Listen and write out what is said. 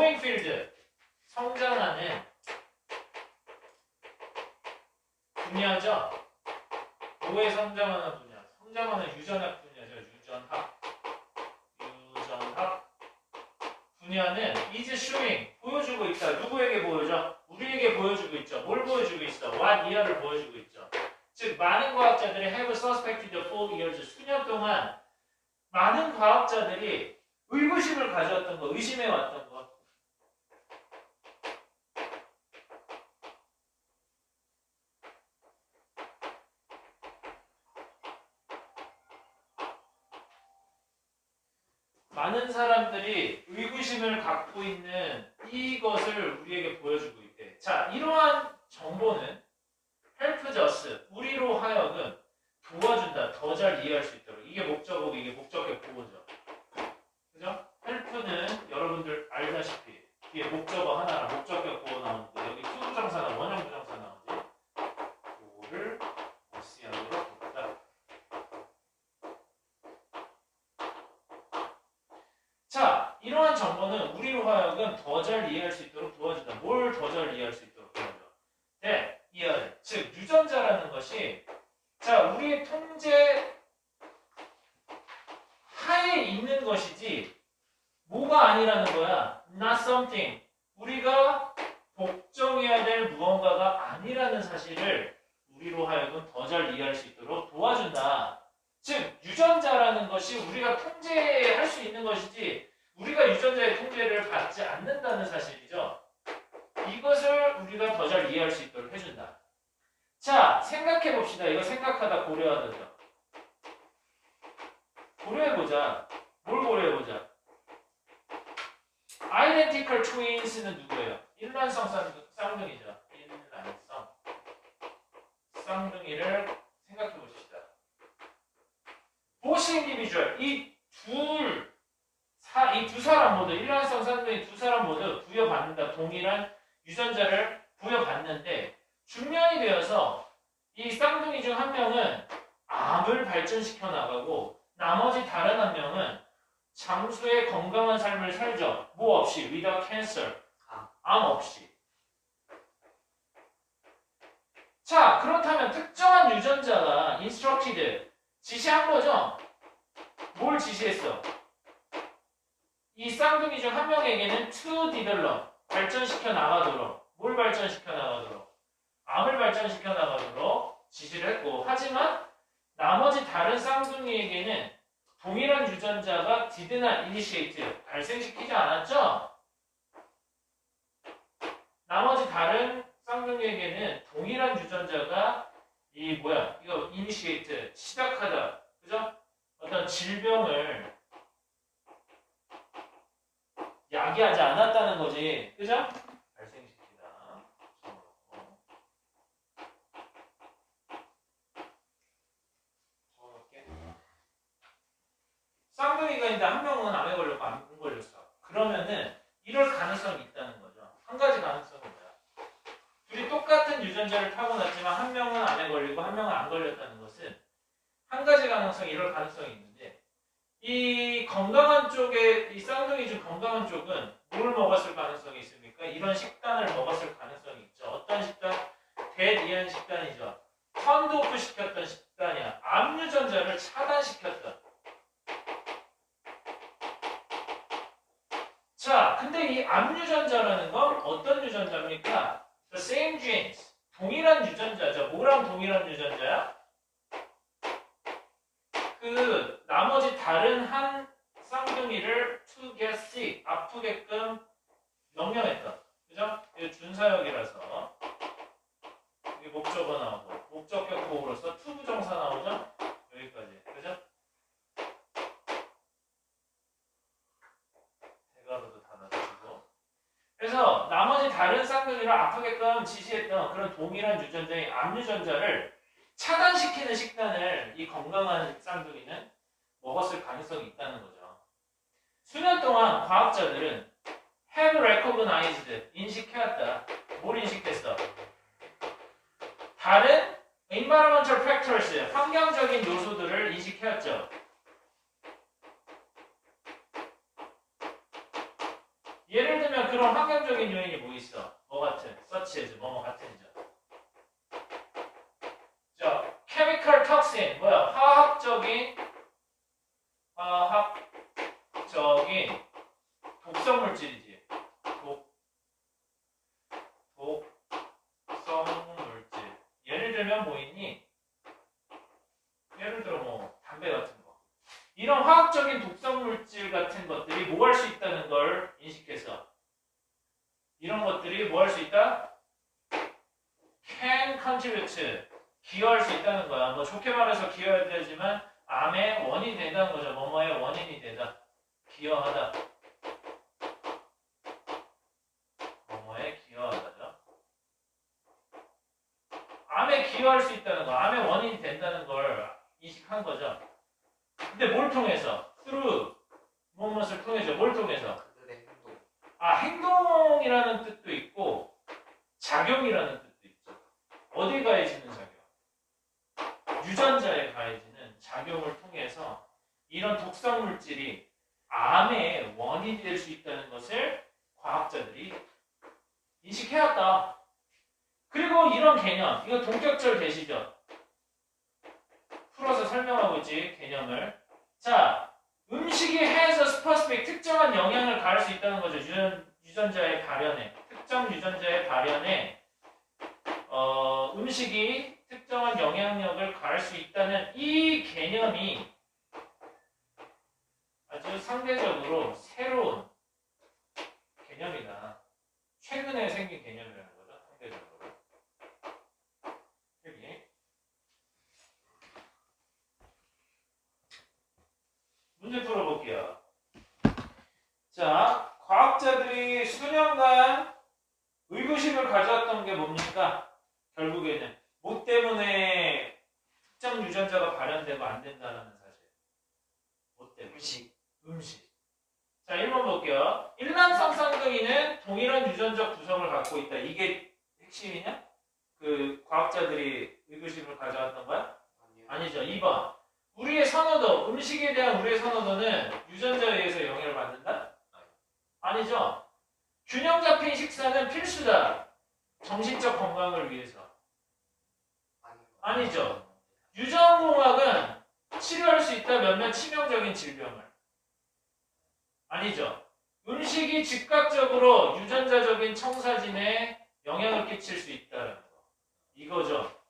field 성장하는 분야죠. 뭐에 성장하는 분야? 성장하는 유전학 분야죠. 유전학. 유전학 분야는 is showing 보여주고 있다. 누구에게 보여줘? 우리에게 보여주고 있죠. 뭘 보여주고 있어? what year를 보여주고 있죠. 즉 많은 과학자들이 have suspected for years 수년 동안 많은 과학자들이 의구심을 가져왔던 거, 의심해 왔던 거. 많은 사람들이 의구심을 갖고 있는 이것을 우리에게 보여주고 있대. 자, 이러한 정보는 help us, 우리로 하여금 도와준다. 더 잘 이해할 수 있도록. 이게 목적어고 이게 목적격 보호죠. 그죠? help는 여러분들 알다시피 뒤에 목적어 하나랑 목적격 보호 나오는데 여기 투부정사나 원형부정사 나오지. 그거를 어시하도록 돕다. 자, 이러한 정보는 하여금 더잘 이해할 수 있도록 도와준다. 뭘 더 잘 이해할 수 있도록 도와줘? 네, 이해. 즉 유전자라는 것이 자, 우리의 통제 하에 있는 것이지 뭐가 아니라는 거야. Not something. 우리가 복종해야 될 무언가가 아니라는 사실을 우리로 하여금 더 잘 이해할 수 있도록 도와준다. 즉 유전자라는 것이 우리가 통제할 수 있는 것이지 우리가 유전자의 통제를 받지 않는다는 사실이죠. 이것을 우리가 더 잘 이해할 수 있도록 해준다. 자, 생각해 봅시다. 이거 생각하다 고려하다죠. 고려해 보자. 뭘 고려해 보자. identical twins는 누구예요? 일란성 쌍둥- 쌍둥이죠. 일란성 쌍둥이를 생각해 보십시다. 보시 인디비주얼 이 둘 이 두 사람 모두 일란성 쌍둥이 두 사람 모두 부여받는다. 동일한 유전자를 부여받는데 중년이 되어서 이 쌍둥이 중 한 명은 암을 발전시켜 나가고 나머지 다른 한 명은 장수의 건강한 삶을 살죠. 뭐 없이 without cancer 암 없이. 자 그렇다면 특정한 유전자가 instructed 지시한 거죠. 뭘 지시했어? 이 쌍둥이 중 한 명에게는 to develop 발전시켜 나가도록 뭘 발전시켜 나가도록 암을 발전시켜 나가도록 지시를 했고 하지만 나머지 다른 쌍둥이에게는 동일한 유전자가 did나 initiate 발생시키지 않았죠? 나머지 다른 쌍둥이에게는 동일한 유전자가 이 뭐야 이거 initiate 시작하다 그죠? 어떤 질병을 야기하지 그죠? 발생시키다 적어놓고. 적어놓을게. 쌍둥이가 있는데 한 명은 암에 걸렸고 안 걸렸어. 그러면은 이럴 가능성이 있다는 거죠. 한 가지 가능성은 뭐야? 둘이 똑같은 유전자를 타고났지만 한 명은 암에 걸리고 한 명은 안 걸렸다는 것은 한 가지 가능성이 이럴 가능성이 있는데 이 건강한 쪽에 이 쌍둥이 중 건강한 쪽은 뭘 먹었을 가능성이 있습니까? 이런 식단을 먹었을 가능성이 있죠. 어떤 식단? 대이한 식단이죠. 턴도프 시켰던 식단이야. 암 유전자를 차단시켰던. 자, 근데 이암 유전자라는 건 어떤 유전자입니까? The same genes. 동일한 유전자죠. 뭐랑 동일한 유전자야? 그 나머지 다른 한 쌍둥이를 to get 아프게끔 명령했던 그죠? 이게 준사역이라서 이게 목적어 나오고 목적격 보호로서 to 부정사 나오죠? 여기까지 그죠? 대가로도 닫아주고 그래서 나머지 다른 쌍둥이를 아프게끔 지시했던 그런 동일한 유전자인 암 유전자를 차단시키는 식단을 이 건강한 쌍둥이는 먹었을 가능성이 있다는 거죠. 수년 동안 과학자들은 have recognized 인식해왔다. 뭘 인식했어? 다른 environmental factors 환경적인 요소들을 인식해왔죠. 예를 들면 그런 환경적인 요인이 뭐 있어? 뭐 같은? 서치에서 뭐뭐 같은 점. 자, chemical toxin 뭐야? 화학적인 화학 적인 독성 물질이지. 독 독성 물질. 예를 들면 뭐 있니? 예를 들어 뭐 담배 같은 거. 이런 화학적인 독성 물질 같은 것들이 뭐 할 수 있다는 걸 인식해서 이런 것들이 뭐 할 수 있다? can contribute 기여할 수 있다는 거야. 뭐 좋게 말해서 기여해야 되지만 암의 원인이 된다는 거죠. 뭐뭐의 원인이 되다. 기여하다. 뭐뭐에 기여하다죠. 암에 기여할 수 있다는 거, 암의 원인이 된다는 걸 인식한 거죠. 근데 뭘 통해서? through 무엇을 통해서 뭘 통해서? 아 행동이라는 뜻도 있고 작용이라는 뜻도 있죠. 어디 가해지는 작용? 유전자에 가해지는 작용을 통해서 이런 독성 물질이 암의 원인이 될 수 있다는 것을 과학자들이 인식해왔다. 그리고 이런 개념, 이거 동격절 되시죠? 풀어서 설명하고 있지 개념을. 자, 음식이 해서 스퍼스픽 특정한 영향을 가할 수 있다는 거죠. 유전, 유전자의 발현에 특정 유전자의 발현에 어, 음식이 특정한 영향력을 가할 수 있다는 이 개념이 상대적으로 새로운 개념이다. 최근에 생긴 개념이라는 거죠. 상대적으로. 여기 문제 풀어볼게요. 자, 과학자들이 수년간 의구심을 가져왔던 게 뭡니까? 결국에는 뭐 때문에 특정 유전자가 발현되고 안 된다는 사실. 뭐 때문에? 음식. 음식. 자, 1번 볼게요. 일란성 쌍둥이는 동일한 유전적 구성을 갖고 있다. 이게 핵심이냐? 그 과학자들이 의구심을 가져왔던 거야? 아니요. 아니죠. 2번. 우리의 선호도, 음식에 대한 우리의 선호도는 유전자에 의해서 영향을 받는다? 아니죠. 균형 잡힌 식사는 필수다. 정신적 건강을 위해서. 아니죠. 유전공학은 치료할 수 있다 몇몇 치명적인 질병을. 아니죠. 음식이 즉각적으로 유전자적인 청사진에 영향을 끼칠 수 있다는 거. 이거죠.